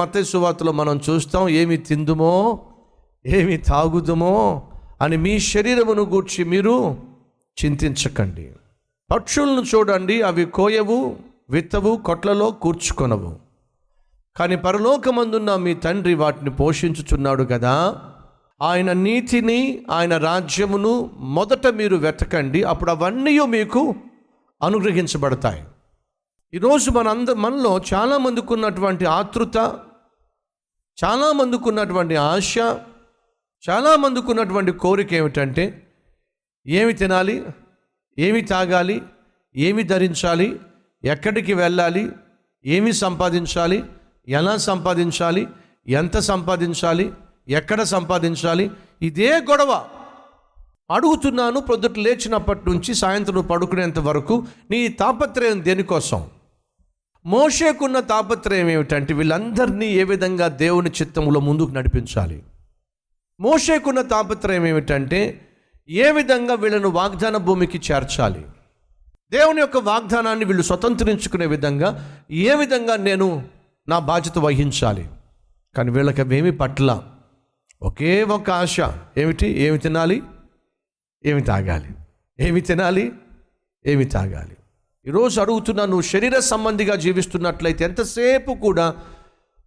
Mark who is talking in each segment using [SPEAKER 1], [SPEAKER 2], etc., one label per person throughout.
[SPEAKER 1] మత సువార్తలో మనం చూస్తాం ఏమి తిందుమో ఏమి తాగుదుమో అని మీ శరీరమును గూర్చి మీరు చింతించకండి. పక్షులను చూడండి అవి కోయవు విత్తవు కొట్లలో కూర్చుకొనవు. కానీ పరలోకమందున్న మీ తండ్రి వాటిని పోషించుచున్నాడు కదా ఆయన నీతిని ఆయన రాజ్యమును మొదట మీరు వెతకండి అప్పుడు అవన్నీ మీకు అనుగ్రహించబడతాయి. ఈరోజు మన అంద మనలో చాలామందికి ఉన్నటువంటి ఆతృత చాలామందికి ఉన్నటువంటి ఆశ చాలామందికి ఉన్నటువంటి కోరిక ఏమిటంటే ఏమి తినాలి ఏమి తాగాలి ఏమి ధరించాలి ఎక్కడికి వెళ్ళాలి ఏమి సంపాదించాలి ఎలా సంపాదించాలి ఎంత సంపాదించాలి ఎక్కడ సంపాదించాలి ఇదే గొడవ. అడుగుతున్నాను ప్రొద్దుట లేచినప్పటి నుంచి సాయంత్రం పడుకునేంత వరకు నీ తాపత్రయం దేనికోసం? మోషేకున్న తాపత్రయం ఏమిటంటే వీళ్ళందరినీ ఏ విధంగా దేవుని చిత్తంలో ముందుకు నడిపించాలి? మోషేకున్న తాపత్రయం ఏమిటంటే ఏ విధంగా వీళ్ళను వాగ్దాన భూమికి చేర్చాలి? దేవుని యొక్క వాగ్దానాన్ని వీళ్ళు స్వతంత్రించుకునే విధంగా ఏ విధంగా నేను నా బాధ్యత వహించాలి? కానీ వీళ్ళకి అవేమి పట్ల. ఒకే ఒక ఆశ. ఏమిటి? ఏమి తినాలి? ఏమి తాగాలి? ఏమి తినాలి? ఏమి తాగాలి? ఈరోజు అడుగుతున్నా నువ్వు శరీర సంబంధిగా జీవిస్తున్నట్లయితే ఎంతసేపు కూడా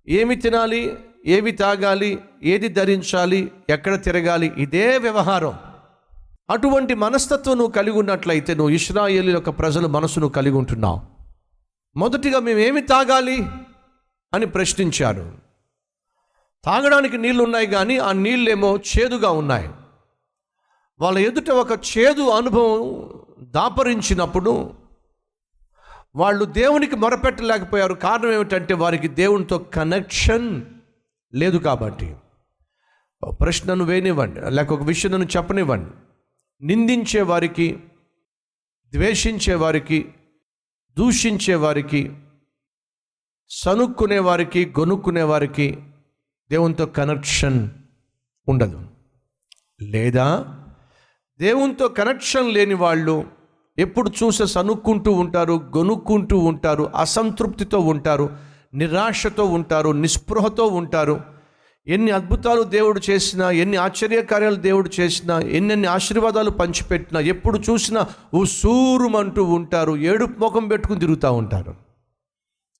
[SPEAKER 1] ఏమి తినాలి ఏమి తాగాలి ఏది ధరించాలి ఎక్కడ తిరగాలి ఇదే వ్యవహారం. అటువంటి మనస్తత్వం నువ్వు కలిగి ఉన్నట్లయితే నువ్వు ఇస్రాయేల్ యొక్క ప్రజల మనసును కలిగి ఉంటున్నావు. మొదటిగా మేము ఏమి తాగాలి అని ప్రశ్నించారు. తాగడానికి నీళ్ళు ఉన్నాయి కానీ ఆ నీళ్ళేమో చేదుగా ఉన్నాయి. వాళ్ళ ఎదుట ఒక చేదు అనుభవం దాపరించినప్పుడు వాళ్ళు దేవునికి మొరపెట్టలేకపోయారు. కారణం ఏమిటంటే వారికి దేవునితో కనెక్షన్ లేదు కాబట్టి. ప్రశ్నను వేనివ్వండి లేక ఒక విషయం చెప్పనివ్వండి. నిందించే వారికి ద్వేషించే వారికి దూషించే వారికి సనుక్కునే వారికి గొనుక్కునే వారికి దేవునితో కనెక్షన్ ఉండదు. లేదా దేవునితో కనెక్షన్ లేని వాళ్ళు ఎప్పుడు చూసే సనుక్కుంటూ ఉంటారు గొనుక్కుంటూ ఉంటారు అసంతృప్తితో ఉంటారు నిరాశతో ఉంటారు నిస్పృహతో ఉంటారు. ఎన్ని అద్భుతాలు దేవుడు చేసినా ఎన్ని ఆశ్చర్యకార్యాలు దేవుడు చేసినా ఎన్నెన్ని ఆశీర్వాదాలు పంచిపెట్టినా ఎప్పుడు చూసినా ఉసూరుమంటూ ఉంటారు ఏడుపు ముఖం పెట్టుకుని తిరుగుతూ ఉంటారు.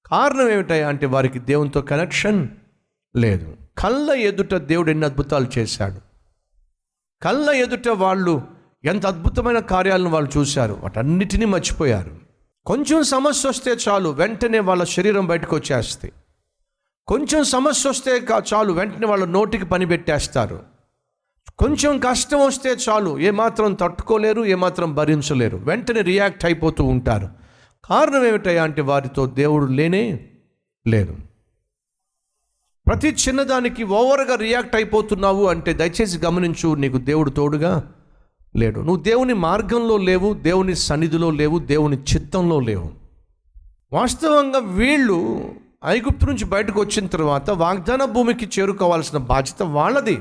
[SPEAKER 1] కారణం ఏమిటాయి అంటే వారికి దేవునితో కనెక్షన్ లేదు. కళ్ళ ఎదుట దేవుడు ఎన్ని అద్భుతాలు చేశాడు. కళ్ళ ఎదుట వాళ్ళు ఎంత అద్భుతమైన కార్యాలను వాళ్ళు చూశారు. వాటన్నిటినీ మర్చిపోయారు. కొంచెం సమస్య వస్తే చాలు వెంటనే వాళ్ళ శరీరం బయటకు వచ్చేస్తే కొంచెం సమస్య వస్తే కా- చాలు వెంటనే వాళ్ళ నోటికి పని పెట్టేస్తారు. కొంచెం కష్టం వస్తే చాలు ఏమాత్రం తట్టుకోలేరు ఏమాత్రం భరించలేరు. వెంటనే రియాక్ట్ అయిపోతూ ఉంటారు. కారణం ఏమిటయ్యా అంటే వారితో దేవుడు లేనే లేరు. ప్రతి చిన్నదానికి ఓవర్గా రియాక్ట్ అయిపోతున్నావు అంటే దయచేసి గమనించు నీకు దేవుడు తోడుగా లేడు. నువ్వు దేవుని మార్గంలో లేవు దేవుని సన్నిధిలో లేవు దేవుని చిత్తంలో లేవు. వాస్తవంగా వీళ్ళు ఐగుప్తు నుంచి బయటకు వచ్చిన తర్వాత వాగ్దాన భూమికి చేరుకోవాల్సిన బాధ్యత వాళ్ళది.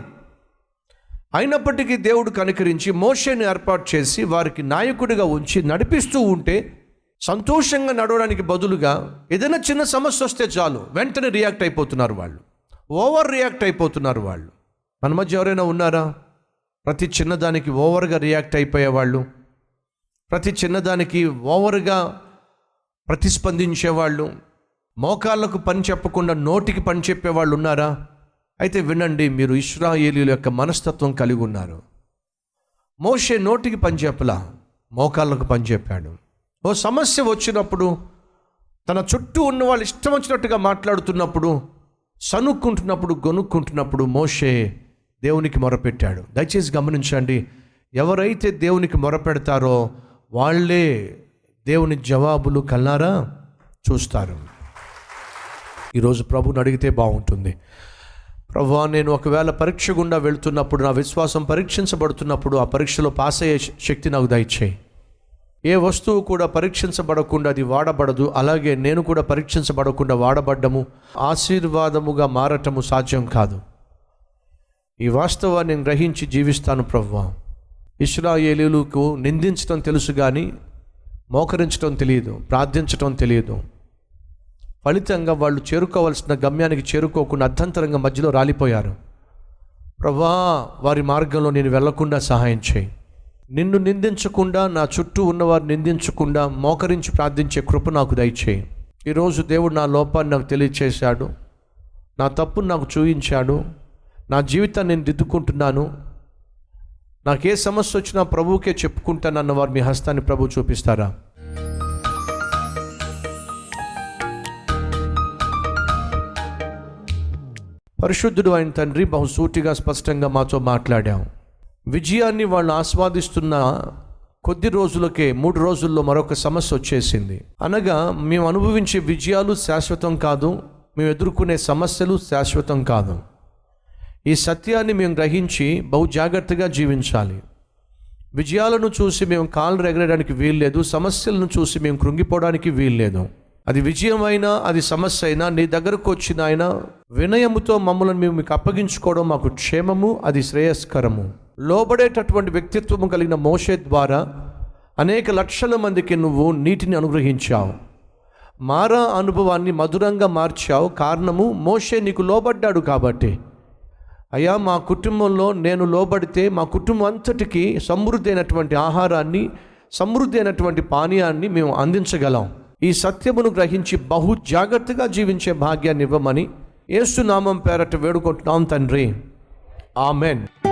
[SPEAKER 1] అయినప్పటికీ దేవుడు కనికరించి మోషేని ఏర్పాటు చేసి వారికి నాయకుడిగా ఉంచి నడిపిస్తూ ఉంటే సంతోషంగా నడవడానికి బదులుగా ఏదైనా చిన్న సమస్య వస్తే చాలు వెంటనే రియాక్ట్ అయిపోతున్నారు వాళ్ళు. ఓవర్ రియాక్ట్ అయిపోతున్నారు వాళ్ళు. మన మధ్య ఎవరైనా ఉన్నారా? ప్రతి చిన్నదానికి ఓవర్గా రియాక్ట్ అయిపోయేవాళ్ళు ప్రతి చిన్నదానికి ఓవర్గా ప్రతిస్పందించేవాళ్ళు మోకాళ్ళకు పని చెప్పకుండా నోటికి పని చెప్పేవాళ్ళు ఉన్నారా? అయితే వినండి మీరు ఇస్రాయేలీల యొక్క మనస్తత్వం కలిగి ఉన్నారు. మోషే నోటికి పని చెప్పలా మోకాళ్ళకు పని చెప్పాడు. ఓ సమస్య వచ్చినప్పుడు తన చుట్టూ ఉన్న వాళ్ళు ఇష్టం వచ్చినట్టుగా మాట్లాడుతున్నప్పుడు సనుక్కుంటున్నప్పుడు గొనుక్కుంటున్నప్పుడు మోషే దేవునికి మొరపెట్టాడు. దయచేసి గమనించండి ఎవరైతే దేవునికి మొరపెడతారో వాళ్ళే దేవుని జవాబులు కల్లారా చూస్తారు. ఈరోజు ప్రభుని అడిగితే బాగుంటుంది. ప్రభు నేను ఒకవేళ పరీక్ష గుండా వెళ్తున్నప్పుడు నా విశ్వాసం పరీక్షించబడుతున్నప్పుడు ఆ పరీక్షలో పాస్ అయ్యే శక్తి నాకు దయచేయి. ఏ వస్తువు కూడా పరీక్షించబడకుండా అది వాడబడదు అలాగే నేను కూడా పరీక్షించబడకుండా వాడబడ్డము ఆశీర్వాదముగా మారటము సాధ్యం కాదు. ఈ వాస్తవాన్ని నేను గ్రహించి జీవిస్తాను ప్రభువా ఇస్రాయేలీలకు నిందించడం తెలుసు కానీ మోకరించడం తెలియదు ప్రార్థించడం తెలియదు. ఫలితంగా వాళ్ళు చేరుకోవాల్సిన గమ్యానికి చేరుకోకుండా అర్ధంతరంగా మధ్యలో రాలిపోయారు. ప్రభా వారి మార్గంలో నేను వెళ్ళకుండా సహాయం చేయి. నిన్ను నిందించకుండా నా చుట్టూ ఉన్నవారు నిందించకుండా మోకరించి ప్రార్థించే కృప నాకు దయచేయి. ఈరోజు దేవుడు నా లోపాన్ని నాకు తెలియచేశాడు. నా తప్పును నాకు చూపించాడు నా జీవితాన్ని నేను దిద్దుకుంటున్నాను. నాకు ఏ సమస్య వచ్చినా ప్రభువుకే చెప్పుకుంటానన్న వారు మీ హస్తాన్ని ప్రభు చూపిస్తారా? పరిశుద్ధుడు అయిన తండ్రి బహుసూటిగా స్పష్టంగా మాతో మాట్లాడాం. విజయాన్ని వాళ్ళు ఆస్వాదిస్తున్న కొద్ది రోజులకే మూడు రోజుల్లో మరొక సమస్య వచ్చేసింది. అనగా మేము అనుభవించే విజయాలు శాశ్వతం కాదు మేము ఎదుర్కొనే సమస్యలు శాశ్వతం కాదు. ఈ సత్యాన్ని మేము గ్రహించి బహు జాగ్రత్తగా జీవించాలి. విజయాలను చూసి మేము కాళ్ళు రెగరడానికి వీల్లేదు సమస్యలను చూసి మేము కృంగిపోవడానికి వీల్లేదు. అది విజయమైనా అది సమస్య అయినా నీ దగ్గరకు వచ్చిన ఆయన వినయముతో మమ్మల్ని మేము మీకు అప్పగించుకోవడం మాకు క్షేమము అది శ్రేయస్కరము. లోబడేటటువంటి వ్యక్తిత్వము కలిగిన మోషే ద్వారా అనేక లక్షల మందికి నువ్వు నీటిని అనుగ్రహించావు. మారా అనుభవాన్ని మధురంగా మార్చావు. కారణము మోషే నీకు లోబడ్డాడు కాబట్టి. అయ్యా మా కుటుంబంలో నేను లోబడితే మా కుటుంబం అంతటికి సమృద్ధి అయినటువంటి ఆహారాన్ని సమృద్ధి అయినటువంటి పానీయాన్ని మేము అందించగలం. ఈ సత్యమును గ్రహించి బహు జాగ్రత్తగా జీవించే భాగ్యాన్ని ఇవ్వమని ఏసునామం పేరట వేడుకుంటున్నాం తండ్రి. ఆమెన్.